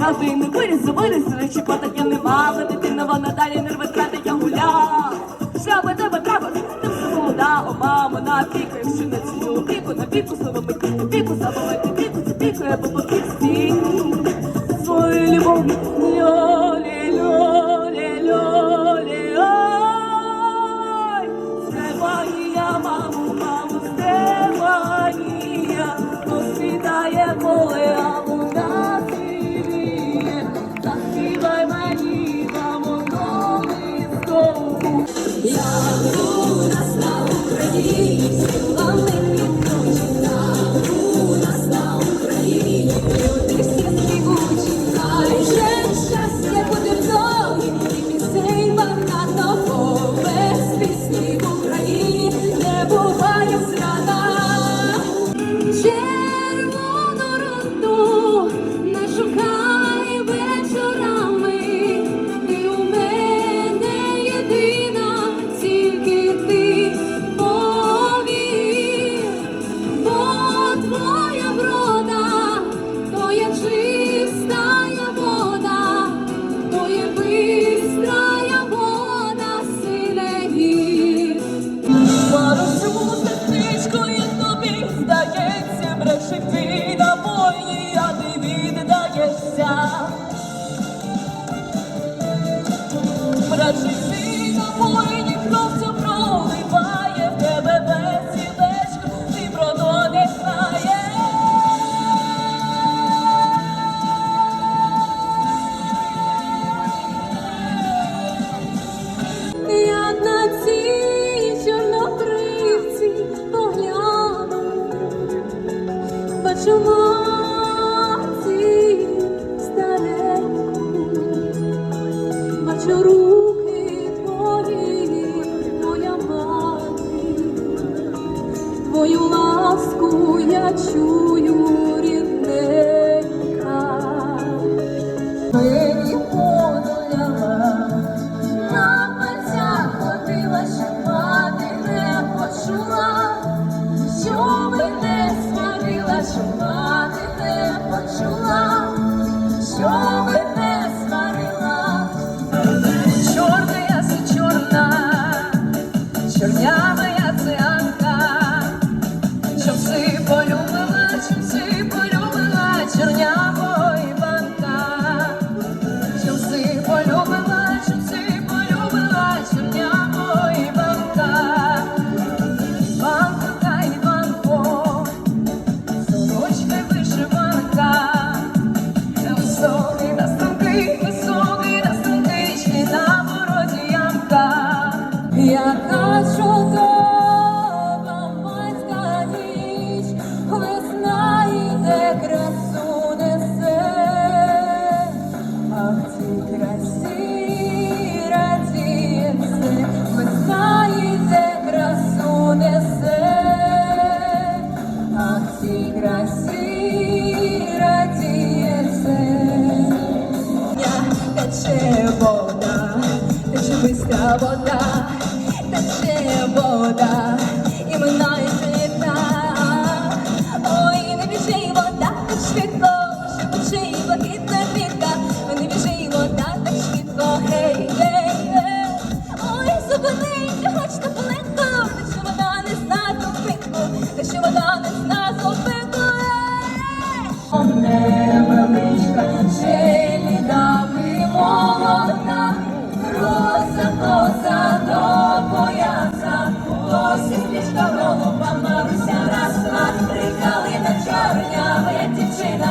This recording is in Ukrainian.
Разу і не виріс, виріс, речі я не мала, дитина вона далі не рве я гуля. Шаба тебе треба, ти в своєму да, о мамо, на піку, якщо не цю піку, на піку словами, на піку, забувати піку, це піку, я по всі свою любов, льолі, льолі, льолі, ой, це моя мама. Yes. Ласку я чую. вода, тече вода, і минають літа. Ой, не біжи вода, так швидко, шепочи, блакитна вітка. Ой, не біжи вода, так швидко, гей, гей, гей. Ой, зупинися, хоч та полетку, не що вода не знає тупинку, не що вода дівчина.